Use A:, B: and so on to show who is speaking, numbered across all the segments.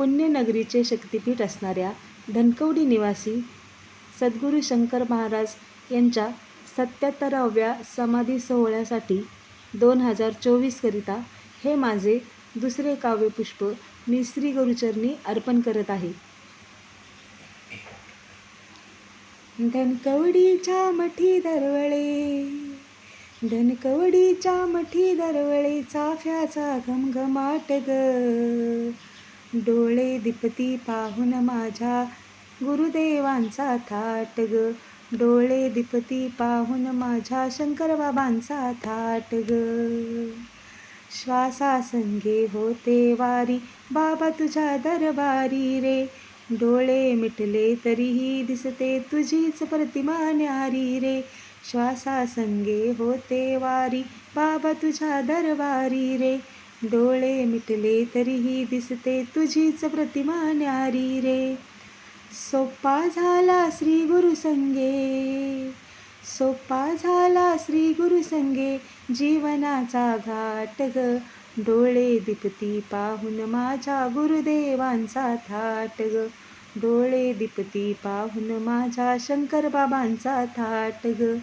A: पुण्यनगरीचे शक्तिपीठ असणाऱ्या धनकवडी निवासी सद्गुरू शंकर महाराज यांच्या सत्याहत्तराव्या समाधी सोहळ्यासाठी दोन हजार चोवीसकरिता हे माझे दुसरे काव्यपुष्प मी श्री गुरुचरणी अर्पण करत आहे. धनकवडीच्या मठी दरवळे धनकवडीच्या मठी दरवळे चाफ्याचा घमघमाट ग. डोळे दिपती पाहून माझ्या गुरुदेवांचा थाट ग. डोळे दिपती पाहून माझ्या शंकरबाबांचा थाट ग. श्वासासंगे होते वारी बाबा तुझ्या दरबारी रे. डोळे मिटले तरीही दिसते तुझीच प्रतिमा न्यारी रे. श्वासासंगे होते वारी बाबा तुझ्या दरबारी रे. डोळे मिटले तरीही दिसते तुझीच प्रतिमा न्यारी रे. सोप्पा झाला श्री गुरु संगे. सोप्पा झाला श्री गुरु संगे. जीवनाचा घाट ग. डोळे दिपती पाहून माझ्या गुरुदेवांचा थाट ग. डोळे दिपती पाहून माझ्या शंकर बाबांचा थाट ग.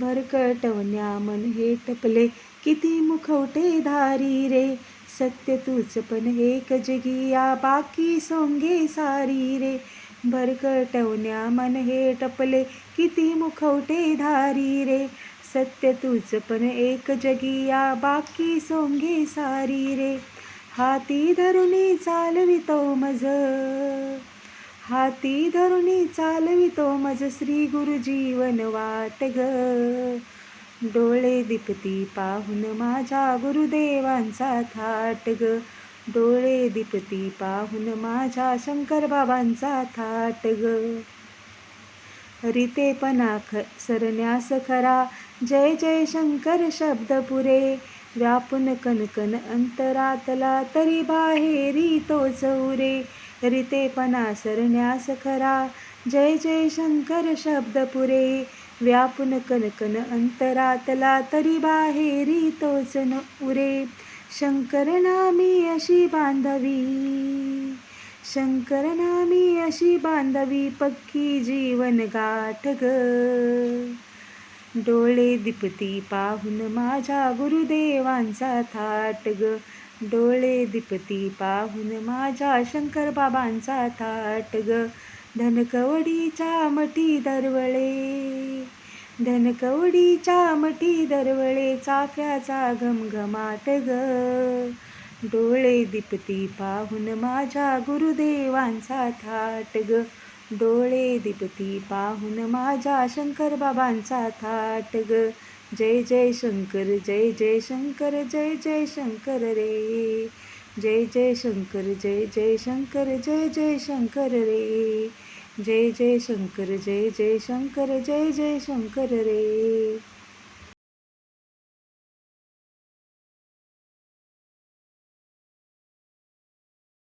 A: भरकटवण्या मन हे टपले किती मुखवटे धारी रे. सत्य तूच पण एक जगिया बाकी सोंगे सारी रे. भरकटवण्या मन हे टपले किती मुखवटे धारी रे. सत्य तूच पण एक जगिया बाकी सोंगे सारी रे. हाती धरुणी चालवितो मज. हाती धरुणी चालवितो मज श्री गुरुजी वनवाट वाट ग डोळे दिपती पाहून माझ्या गुरुदेवांचा थाट ग डोळे दिपती पाहून माझ्या शंकर बाबांचा थाट ग रितेपणा ख सरण्यास खरा. जय जय शंकर शब्द पुरे. व्यापून कनकन अंतरातला तरी बाहेरी चौरे. उरे पणा सरण्यास खरा. जय जय शंकर शब्द पुरे व्यापून कनकन अंतरातला तरी बाहेरी तोच न उरे. शंकर नामी अशी बांधवी. शंकर नामी अशी बांधवी पक्की जीवन गाठ ग. डोळे दिपती पाहून माझ्या गुरुदेवांचा थाट ग. डोळे दिपती पाहून माझ्या शंकर बाबांचा थाट ग. धनकवडीच्या मटी दरवळे. धनकवडीच्या मटी दरवळे चाफ्याचा घमघमाट ग. डोळे दिपती पाहून माझ्या गुरुदेवांचा थाट ग. डोळे दिपती पाहून माझ्या शंकर बाबांचा थाट ग. जय जय शंकर जय जय शंकर जय जय शंकर रे. जय जय शंकर जय जय शंकर जय जय शंकर रे. जय जय शंकर जय जय शंकर जय जय शंकर रे.